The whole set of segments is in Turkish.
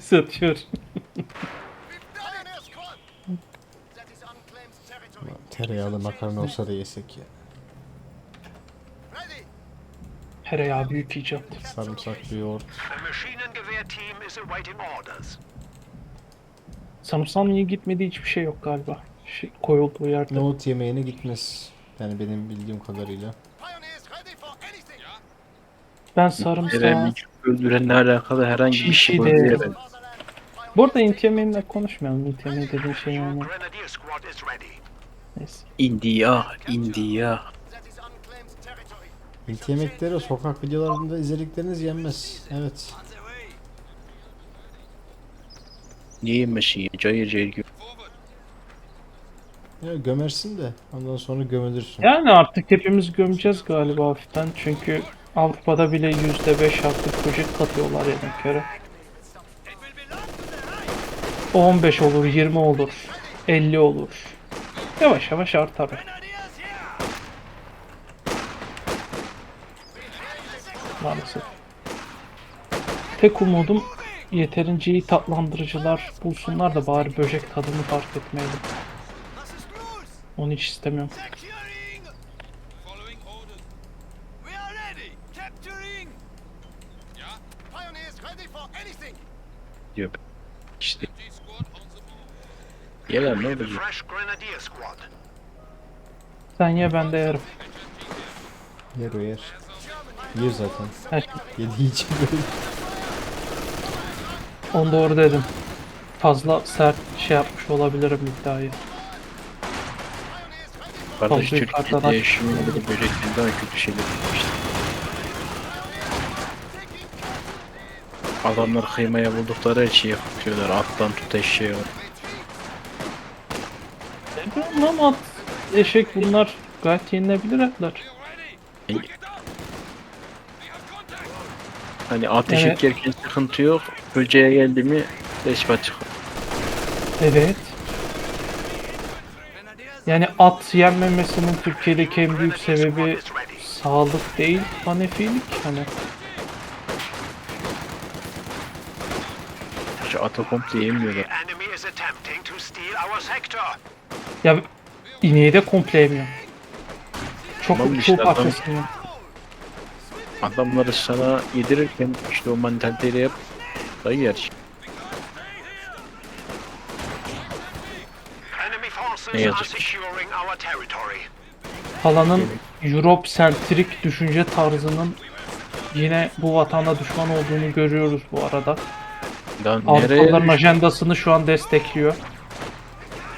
Satıyor. Unclaimed territory. Tereyağlı makarna olsa da yesek ya. Tereyağı büyük icat. Sarımsaklı yoğurt. Sanırsam niye gitmediği hiçbir şey yok galiba. Şey, koyulduğu yerde. Nohut yemeğine gitmez. Yani benim bildiğim kadarıyla. Ben sarımsağı... Kerem'i öldürenle alakalı herhangi bir şey de- olmuyor. Fatherland! Bu arada intiyemeyle konuşmayalım. İntiyemeyi dediğin şey yani. Neyse. India, India. Hint yemekleri sokak videolarında izledikleriniz yenmez. Evet. Niye yemesin ya? Cayır cayır gibi. Ya gömersin de ondan sonra gömülürsün. Yani artık hepimiz gömeceğiz galiba hafiften. Çünkü Avrupa'da bile %5 artık çocuk katıyorlar yemeklere. O 15 olur, 20 olur, 50 olur. Yavaş yavaş artar. Maalesef. Tek umudum yeterince iyi tatlandırıcılar bulsunlar da bari böcek tadını fark etmeyelim. Onu hiç istemiyorum. Diyor. İşte yeler ne olacak? Sen ye ben de yerim. Yer o yer. Yer zaten. Her- Yediği için böyle. Onu doğru dedim. Fazla sert şey yapmış olabilirim iddiayı. Kardeş yukarıdan Türkiye'de aç. yaşıyor böyle daha kötü şeyler yapmışlar. Adamlar kıymaya buldukları her şeyi yapıyorlar. Attan tut eşeğe. Ne ama at, eşek bunlar gayet yenilebilir. Yani- Hani ateş Evet. yerken sıkıntı yok. Böceğe geldi mi leşme çıkıyor. Evet. Yani at yenmemesinin Türkiye'deki en büyük sebebi sağlık değil, hanefilik. Hani Şu atı komple yemiyorlar. Ya ineği de komple yemiyor. Çok çok işte adam- parçasını yiyor. Adamları sana yedirirken işte o mantaliteyle yap. Dayı yer. Ne yazık. Halanın Europe sentrik düşünce tarzının yine bu vatana düşman olduğunu görüyoruz bu arada. Lan Avrupalıların nereye? ajandasını şu an destekliyor.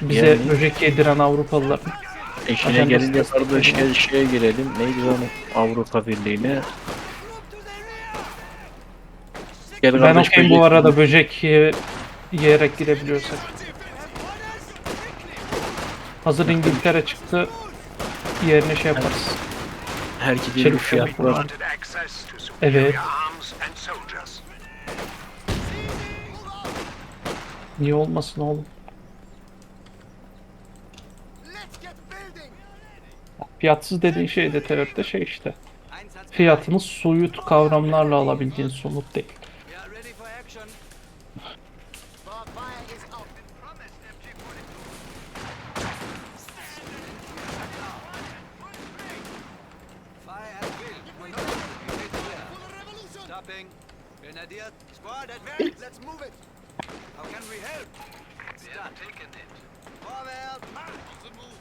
Bize Yani- böcek yediren Avrupalılar. İşine ajandası gelince destekliyor. kardeş gel şeye girelim. Neydi lan? Avrupa Birliği'ne. Gel Ben kardeş okeyim bu arada böcek ye- yiyerek girebiliyorsak. Hazır İngiltere çıktı. Yerine şey yaparız. Her Çelik fiyat var. access to superior Evet. arms and soldiers. Niye olmasın oğlum? Fiyatsız dediğin şey de TRT'de şey işte. Fiyatını soyut kavramlarla alabildiğin somut değil. Let's move it! How can we help? Start. taken it. Forward. On the move.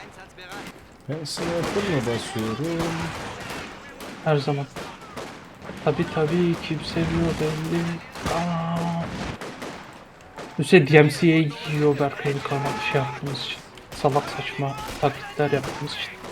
Einsatzbereit. Ben sniper'la basıyorum. Her zaman. Tabi tabi kim seviyor belli. Aa. Üse DMC'ye yiyor Berkay'ın kanal şey yaptığımız için. Salak saçma taklitler yaptığımız için.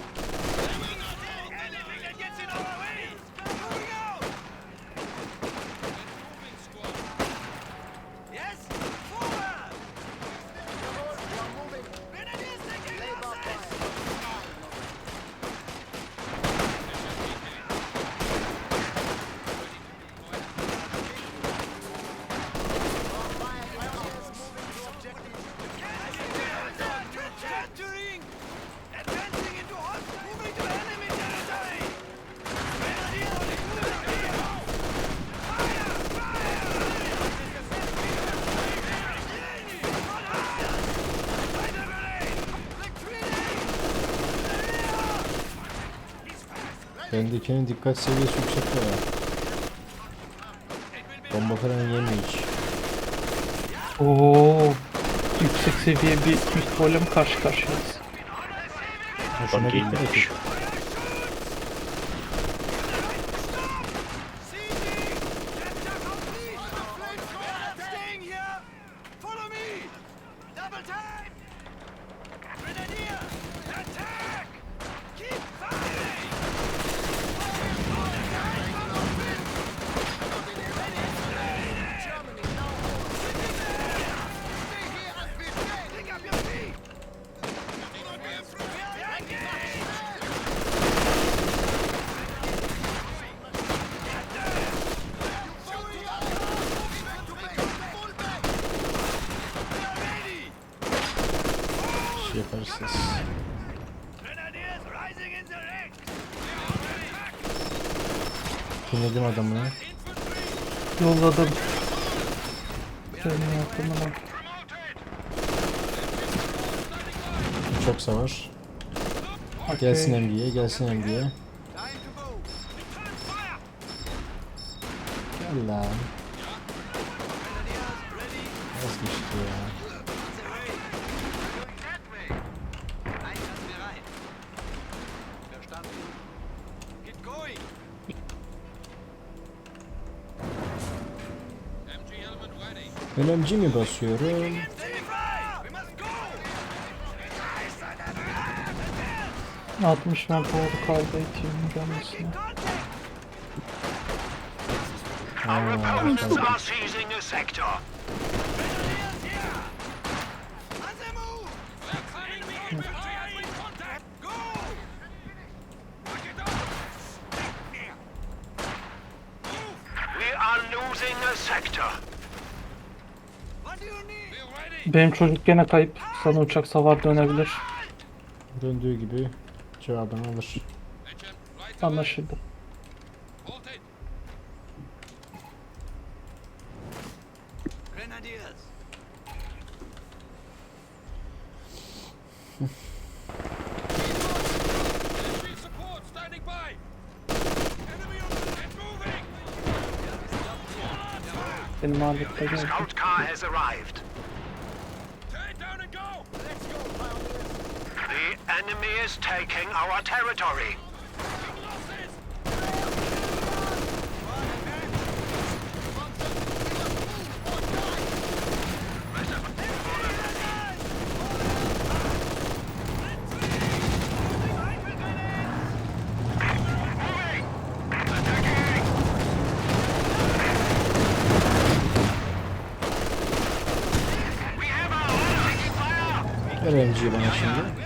Bendekinin dikkat seviyesi yüksek ya. Bomba falan yemiyor hiç. Oo, yüksek seviye bir ihtimalle mi karşı karşıyayız? Hoşuna Bak gitti de Şey yaparsınız. Dinledim adamını. Yolladım. Şöyle yaptım ama. Çok savaş. Okey. Gelsin MD'ye, gelsin move! Gel lan. Ready! Vazgeçti ya. Gelmesine. Aa, Opponents are seizing a sector. Grenadiers here! On the move! Benim çocuk gene kayıp. Sana uçak savar dönebilir. döndüğü gibi cevabını alır. Anlaşıldı. Benim aletler geldi. It down and go! Let's go, pioneers! The enemy is taking our territory. MC'yi bana şimdi.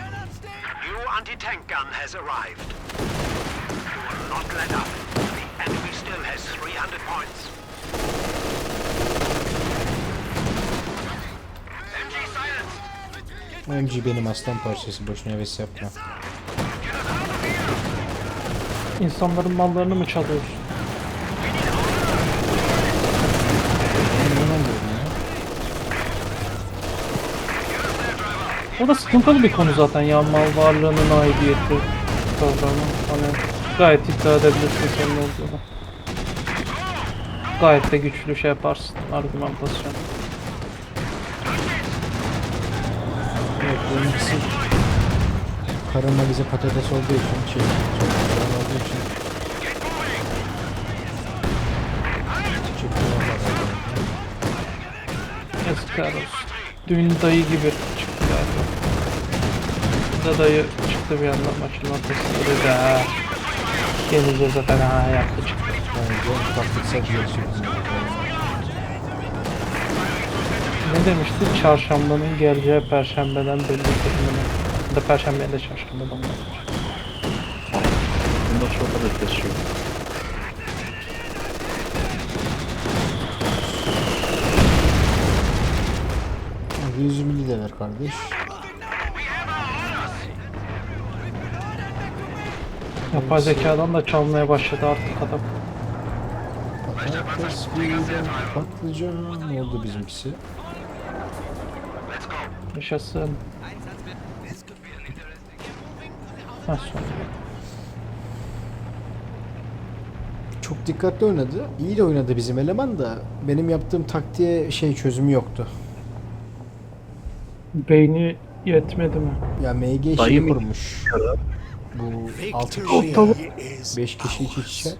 New anti-tank gun has arrived. We will not let up. The enemy still has 300 points. MG silence! MG benim aslan parçası. Boşuna heves yapma. İnsanların mallarını mı çalıyorsun? O da sıkıntılı bir konu zaten ya mal varlığının aidiyeti kavramı. Hani gayet iddia edebilirsin senin olduğunu. Gayet de güçlü şey yaparsın argümantasyon. Evet, benimkisi karınla bize patates olduğu için şey, çok güzel olduğu için çıkıyor olsun. Dün dayı gibi galiba. Bu da dayı çıktı bir yandan maçın ortasında dedi ha. Gelince zaten ha yaptı çıktı. Ne demişti? Çarşambanın geleceği perşembeden belli. Ya da perşembe de çarşambadan olmuş. Bunlar çok kadar 100 milli de ver kardeş. Yapay zekadan da çalmaya başladı artık adam. Patlıcan oldu bizimkisi. Yaşasın. Sonra. çok dikkatli oynadı. İyi de oynadı bizim eleman da benim yaptığım taktiğe şey çözümü yoktu. Beyni yetmedi mi? Ya MG şeyi kurmuş. Bu 6 Ortalık- kişi 5 kişi iç içe.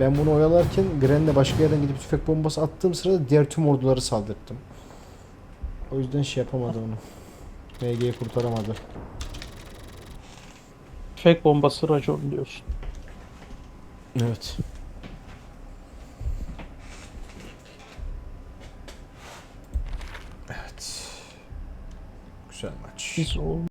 Ben bunu oyalarken Gren'le başka yerden gidip tüfek bombası attığım sırada diğer tüm orduları saldırttım. O yüzden şey yapamadı onu. MG'yi kurtaramadı. Fake bombası racon diyorsun. Evet. Evet. Güzel maç. Biz o